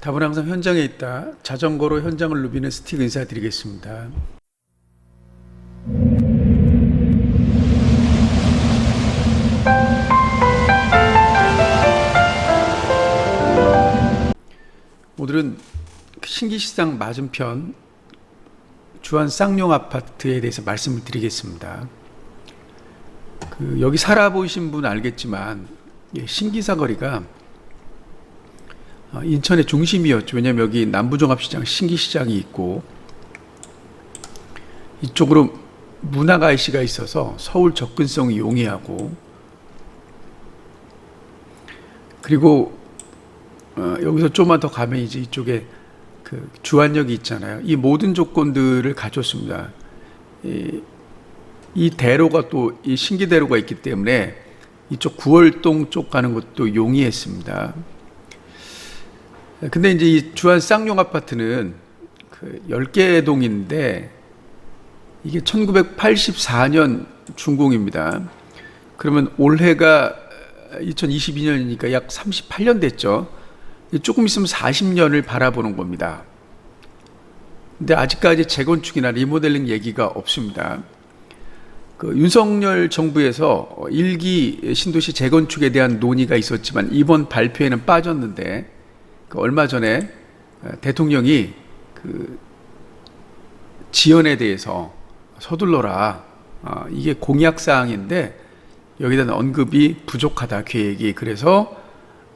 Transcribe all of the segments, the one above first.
답은 항상 현장에 있다. 자전거로 현장을 누비는 스틱 인사드리겠습니다. 오늘은 신기시장 맞은편 주한 쌍용 아파트에 대해서 말씀을 드리겠습니다. 그 여기 살아보신 분 알겠지만 예, 신기사 거리가 어, 인천의 중심이었죠. 왜냐하면 여기 남부종합시장 신기시장이 있고 이쪽으로 문화가이시가 있어서 서울 접근성이 용이하고 그리고 어, 여기서 좀만 더 가면 이제 이쪽에 그 주안역이 있잖아요. 이 모든 조건들을 갖췄습니다. 이, 이 대로가 또 이 신기대로가 있기 때문에 이쪽 구월동 쪽 가는 것도 용이했습니다. 근데 이제 이 주한 쌍용 아파트는 그 10개 동인데 이게 1984년 준공입니다. 그러면 올해가 2022년이니까 약 38년 됐죠. 조금 있으면 40년을 바라보는 겁니다. 근데 아직까지 재건축이나 리모델링 얘기가 없습니다. 그 윤석열 정부에서 일기 신도시 재건축에 대한 논의가 있었지만 이번 발표에는 빠졌는데 그 얼마 전에 대통령이 그 지연에 대해서 서둘러라 어, 이게 공약 사항인데 여기다 언급이 부족하다 계획이 그래서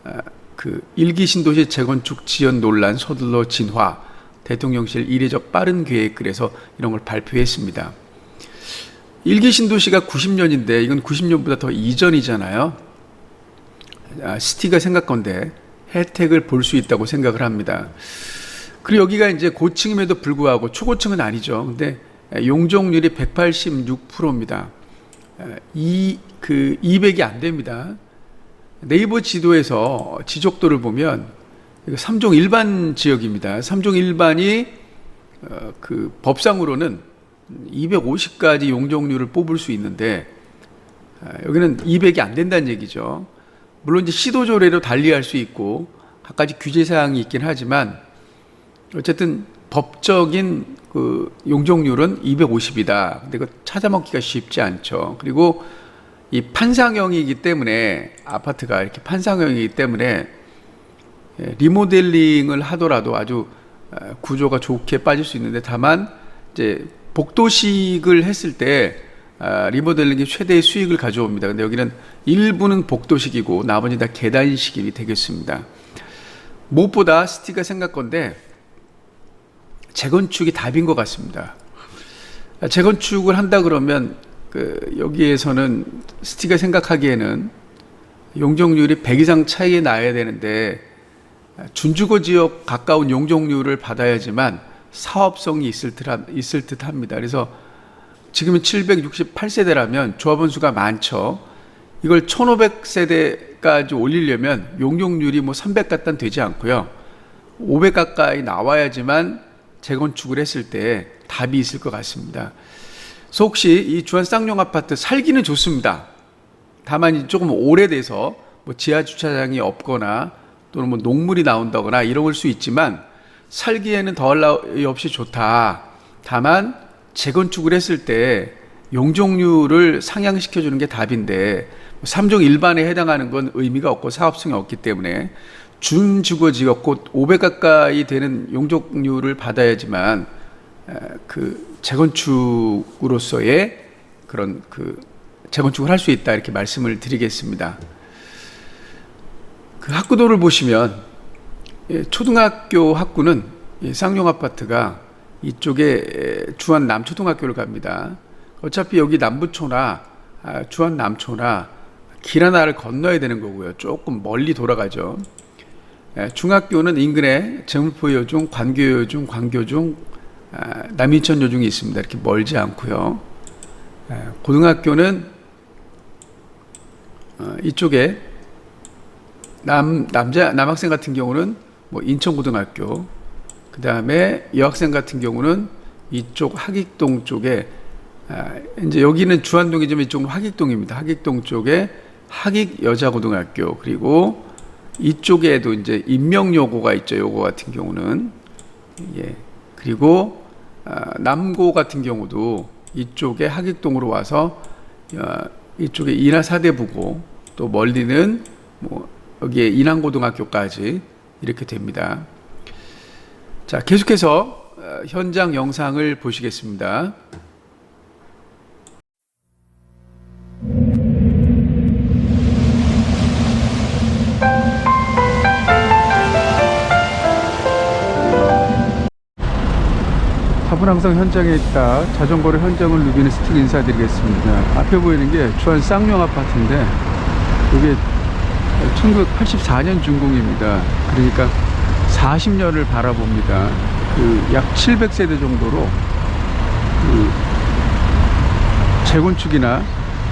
어, 그 일기 신도시 재건축 지연 논란 서둘러 진화 대통령실 이례적 빠른 계획 그래서 이런 걸 발표했습니다. 일기 신도시가 90년인데 이건 90년보다 더 이전이잖아요. 아, 시티가 생각건데 혜택을 볼 수 있다고 생각을 합니다. 그리고 여기가 이제 고층임에도 불구하고 초고층은 아니죠. 근데 용적률이 186%입니다. 이 그 200이 안 됩니다. 네이버 지도에서 지적도를 보면 이거 3종 일반 지역입니다. 3종 일반이 어, 그 법상으로는 250까지 용적률을 뽑을 수 있는데 아, 여기는 200이 안 된다는 얘기죠. 물론 이제 시도 조례로 달리할 수 있고 갖가지 규제 사항이 있긴 하지만 어쨌든 법적인 그 용적률은 250이다. 근데 그 찾아먹기가 쉽지 않죠. 그리고 이 판상형이기 때문에 아파트가 이렇게 판상형이기 때문에 예, 리모델링을 하더라도 아주 어, 구조가 좋게 빠질 수 있는데 다만 이제 복도식을 했을 때 아, 리모델링이 최대의 수익을 가져옵니다. 근데 여기는 일부는 복도식이고 나머지 다 계단식이 되겠습니다. 무엇보다 스티가 생각 건데 재건축이 답인 것 같습니다. 아, 재건축을 한다 그러면 그 여기에서는 스티가 생각하기에는 용적률이 100 이상 차이에 나야 되는데 준주거 지역 가까운 용적률을 받아야지만 사업성이 있을 듯, 있을 듯 합니다. 그래서 지금은 768세대라면 조합원 수가 많죠. 이걸 1500세대까지 올리려면 용적률이 뭐 300 갖다 되지 않고요. 500 가까이 나와야지만 재건축을 했을 때 답이 있을 것 같습니다. 그래서 혹시 이 주한 쌍용 아파트 살기는 좋습니다. 다만 조금 오래돼서 뭐 지하 주차장이 없거나 또는 뭐 녹물이 나온다거나 이럴 수 있지만 살기에는 더할 나위 없이 좋다. 다만 재건축을 했을 때 용적률을 상향시켜 주는 게 답인데 3종 일반에 해당하는 건 의미가 없고 사업성이 없기 때문에 준주거 지역 곧500 가까이 되는 용적률을 받아야지만 그 재건축으로서의 그런 그 재건축을 할 수 있다 이렇게 말씀을 드리겠습니다. 그 학구도를 보시면 예, 초등학교 학구는 쌍용 아파트가 이쪽에 주한 남초등학교를 갑니다. 어차피 여기 남부초나 아, 주한 남초나 길 하나를 건너야 되는 거고요. 조금 멀리 돌아가죠. 예, 중학교는 인근에 재물포여중, 관교여중, 광교중, 아, 남인천 여중이 있습니다. 이렇게 멀지 않고요. 예, 고등학교는 어, 이쪽에 남 남자 남학생 같은 경우는 뭐 인천고등학교, 그 다음에 여학생 같은 경우는 이쪽 하익동 쪽에 아, 이제 여기는 주안동이지만 이쪽은 하익동입니다. 하익동 쪽에 하익 여자고등학교 그리고 이쪽에도 이제 임명 요고가 있죠. 요거 같은 경우는 예. 그리고 아, 남고 같은 경우도 이쪽에 하객동으로 와서 아, 이쪽에 인하사대부고 또 멀리는 뭐 여기에 인항고등학교까지 이렇게 됩니다. 자, 계속해서 어, 현장 영상을 보시겠습니다. 답은 항상 현장에 있다. 자전거로 현장을 누비는 스틱 인사드리겠습니다. 앞에 보이는 게 주한 쌍용 아파트인데 이게 1984년 준공입니다. 그러니까 40년을 바라봅니다. 그 약 700세대 정도로 그 재건축이나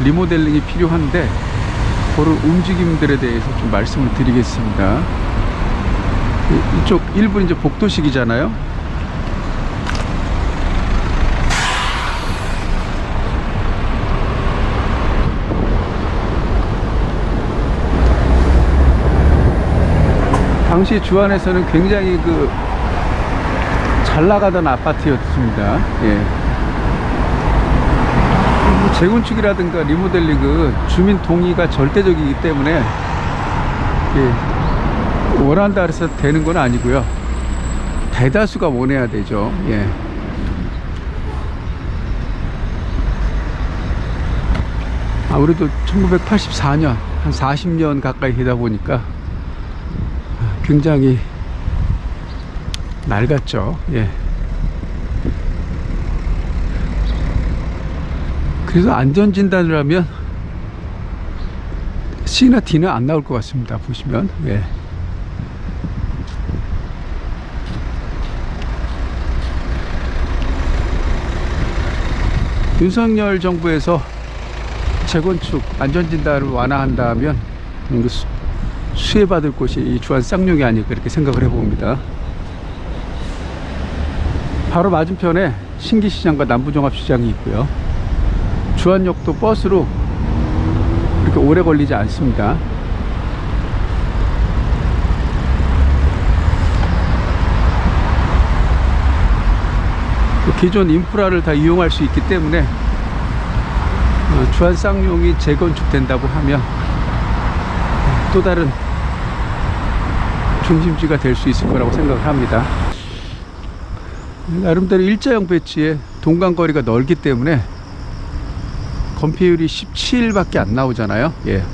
리모델링이 필요한데 그런 움직임들에 대해서 좀 말씀을 드리겠습니다. 이- 이쪽 일부 이제 복도식이잖아요. 당시 주안에서는 굉장히 그 잘 나가던 아파트였습니다. 예. 뭐 재건축이라든가 리모델링은 주민 동의가 절대적이기 때문에 예, 원한다 해서 되는 건 아니고요. 대다수가 원해야 되죠. 예. 아무래도 1984년 한 40년 가까이 되다 보니까 굉장히 낡았죠. 예. 그래서 안전 진단을 하면 C나 D는 안 나올 것 같습니다. 보시면 예. 윤석열 정부에서 재건축 안전진단을 완화한다면 음, 수- 수혜받을 곳이 이 주한 쌍용이 아닐까 이렇게 생각을 해봅니다. 바로 맞은편에 신기시장과 남부종합시장이 있고요. 주한역도 버스로 이렇게 오래 걸리지 않습니다. 기존 인프라를 다 이용할 수 있기 때문에 어, 주한 쌍용이 재건축된다고 하면 또 다른 중심지가 될 수 있을 거라고 생각을 합니다. 나름대로 일자형 배치에 동간거리가 넓기 때문에 건폐율이 17밖에 안 나오잖아요. 예.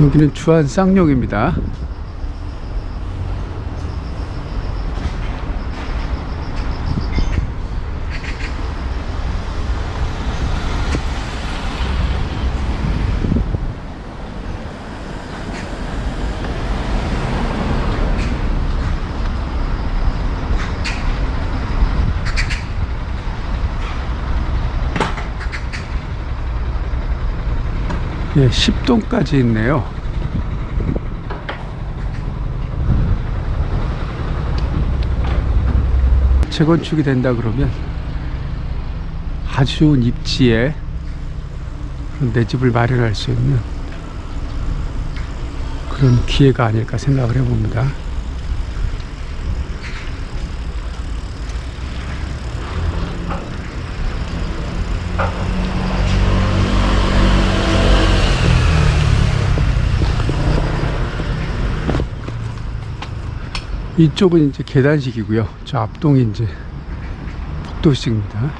여기는 주한 쌍용입니다. 예, 10동까지 있네요. 재건축이 된다 그러면 아주 좋은 입지에 내 집을 마련할 수 있는 그런 기회가 아닐까 생각을 해봅니다. 이쪽은 이제 계단식이고요. 저 앞동이 이제 복도식입니다.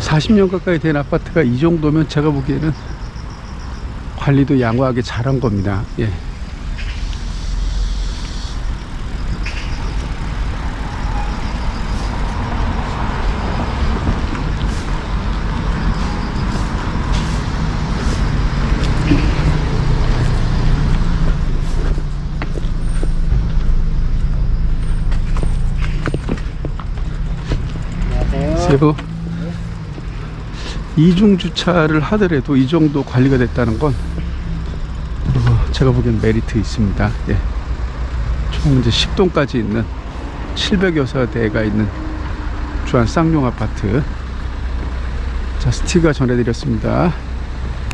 40년 가까이 된 아파트가 이 정도면 제가 보기에는 관리도 양호하게 잘한 겁니다. 예. 세부 이중 주차를 하더라도 이 정도 관리가 됐다는 건 어, 제가 보기엔 메리트 있습니다. 예. 총 이제 10동까지 있는 700여 세대가 있는 주한 쌍용 아파트. 자, 스티가 전해드렸습니다.